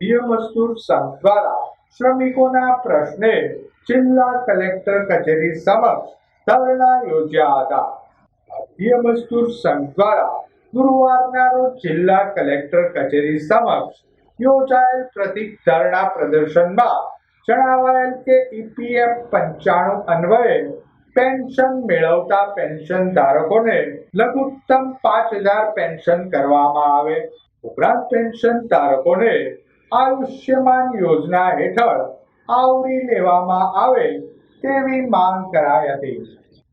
મજદૂર સંઘ દ્વારા શ્રમિકોના પ્રશ્ને જિલ્લા કલેક્ટર કચેરી સમક્ષ ધરણા યોજ્યા હતા. ભારતીય મજદૂર સંઘ દ્વારા ગુરુવારના રોજ જિલ્લા કલેક્ટર કચેરી સમક્ષ યોજાયેલ પ્રતિક ધરણા પ્રદર્શનમાં જણાવાયેલ કે ઈપીએફ પંચાણું અન્વયે પેન્શન મેળવતા પેન્શન ધારકોને લઘુત્તમ પાંચ હજાર પેન્શન કરવામાં આવે. ઉપરાંત પેન્શન ધારકોને આયુષ્યમાન યોજના હેઠળ આવરી લેવામાં આવે તેવી માંગ કરાઈ હતી.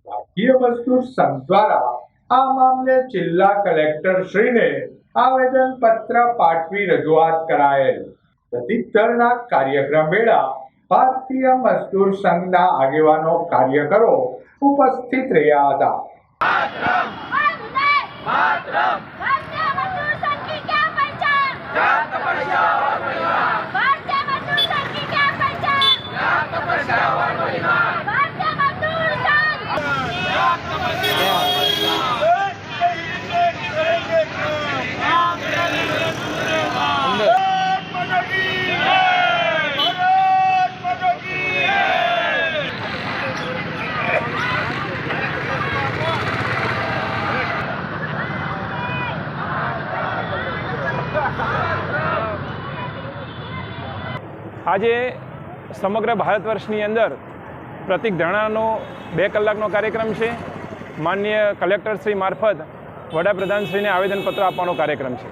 ભારતીય મજદૂર સંઘ દ્વારા આ મામલે જિલ્લા કલેક્ટર શ્રીને આવેદન પત્ર પાઠવી રજૂઆત કરાયેલ. પ્રતિક ધરણા કાર્યક્રમ વેળા ભારતીય મજદૂર સંઘના આગેવાનો કાર્યકરો ઉપસ્થિત રહ્યા હતા. આજે સમગ્ર ભારત વર્ષની અંદર પ્રતિક ધરણાનો બે કલાકનો કાર્યક્રમ છે. માનનીય કલેક્ટરશ્રી મારફત વડાપ્રધાનશ્રીને આવેદનપત્ર આપવાનો કાર્યક્રમ છે.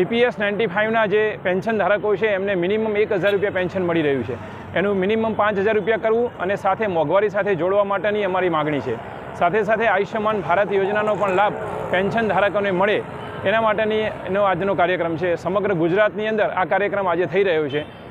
ઈપીએસ નાઇન્ટી ફાઇવના જે પેન્શન ધારકો છે, એમને મિનિમમ એક હજાર રૂપિયા પેન્શન મળી રહ્યું છે. એનું મિનિમમ પાંચ હજાર રૂપિયા કરવું અને સાથે મોંઘવારી સાથે જોડવા માટેની અમારી માગણી છે. સાથે સાથે આયુષ્યમાન ભારત યોજનાનો પણ લાભ પેન્શન ધારકોને મળે એના માટેની એનો આજનો કાર્યક્રમ છે. સમગ્ર ગુજરાતની અંદર આ કાર્યક્રમ આજે થઈ રહ્યો છે.